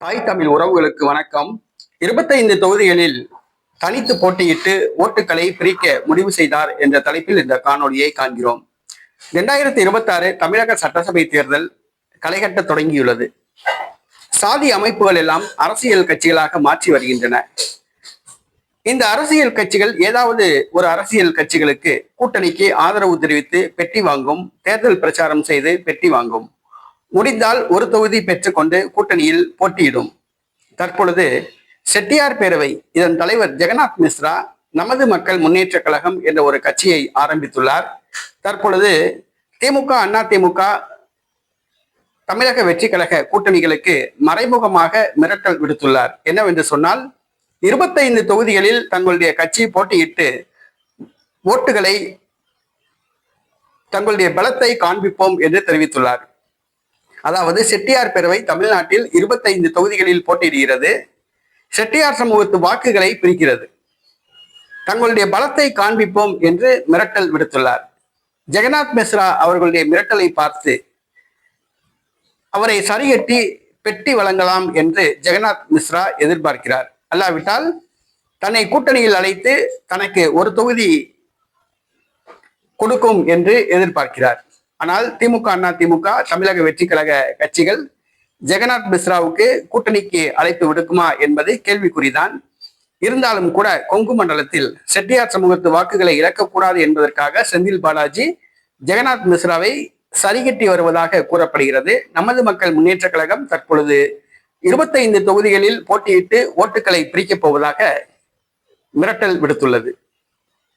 தாய் தமிழ் உறவுகளுக்கு வணக்கம். இருபத்தைந்து தொகுதிகளில் தனித்து போட்டியிட்டு ஓட்டுகளை பிரிக்க முடிவு செய்தார் என்ற தலைப்பில் இந்த காணொலியை காண்கிறோம். இரண்டாயிரத்தி இருபத்தி ஆறு தமிழக சட்டசபை தேர்தல் களைகட்ட தொடங்கியுள்ளது. சாதி அமைப்புகள் எல்லாம் அரசியல் கட்சிகளாக மாற்றி வருகின்றன. இந்த அரசியல் கட்சிகள் ஏதாவது ஒரு அரசியல் கட்சிகளுக்கு கூட்டணிக்கு ஆதரவு தெரிவித்து பெட்டி வாங்கும் தேர்தல் பிரச்சாரம் செய்து பெட்டி வாங்கும். முடிந்தால் ஒரு தொகுதி பெற்றுக்கொண்டு கூட்டணியில் போட்டியிடும். தற்பொழுது செட்டியார் பேரவை இதன் தலைவர் ஜெகநாத் மிஸ்ரா நமது மக்கள் முன்னேற்ற கழகம் என்ற ஒரு கட்சியை ஆரம்பித்துள்ளார். தற்பொழுது திமுக அண்ணா திமுக தமிழக வெற்றி கழக கூட்டணிகளுக்கு மறைமுகமாக மிரட்டல் விடுத்துள்ளார். என்னவென்று சொன்னால் இருபத்தைந்து தொகுதிகளில் தங்களுடைய கட்சி போட்டியிட்டு ஓட்டுகளை தங்களுடைய பலத்தை காண்பிப்போம் என்று தெரிவித்துள்ளார். அதாவது செட்டியார் பேரவை தமிழ்நாட்டில் இருபத்தைந்து தொகுதிகளில் போட்டியிடுகிறது. செட்டியார் சமூகத்து வாக்குகளை பிரிக்கிறது. தங்களுடைய பலத்தை காண்பிப்போம் என்று மிரட்டல் விடுத்துள்ளார். ஜெகநாத் மிஸ்ரா அவர்களுடைய மிரட்டலை பார்த்து அவரை சரிகட்டி பெட்டி வழங்கலாம் என்று ஜெகநாத் மிஸ்ரா எதிர்பார்க்கிறார். அல்லாவிட்டால் தன்னை கூட்டணியில் அழைத்து தனக்கு ஒரு தொகுதி கொடுக்கும் என்று எதிர்பார்க்கிறார். ஆனால் திமுக அண்ணா திமுக தமிழக வெற்றி கழக கட்சிகள் ஜெகநாத் மிஸ்ராவுக்கு கூட்டணிக்கு அழைப்பு விடுக்குமா என்பது கேள்விக்குறிதான். இருந்தாலும் கூட கொங்கு மண்டலத்தில் செட்டியார் சமூகத்து வாக்குகளை இழக்கக்கூடாது என்பதற்காக செந்தில் பாலாஜி ஜெகநாத் மிஸ்ராவை சரிகட்டி வருவதாக கூறப்படுகிறது. நமது மக்கள் முன்னேற்ற கழகம் தற்பொழுது இருபத்தைந்து தொகுதிகளில் போட்டியிட்டு ஓட்டுகளை பிரிக்கப் போவதாக மிரட்டல் விடுத்துள்ளது.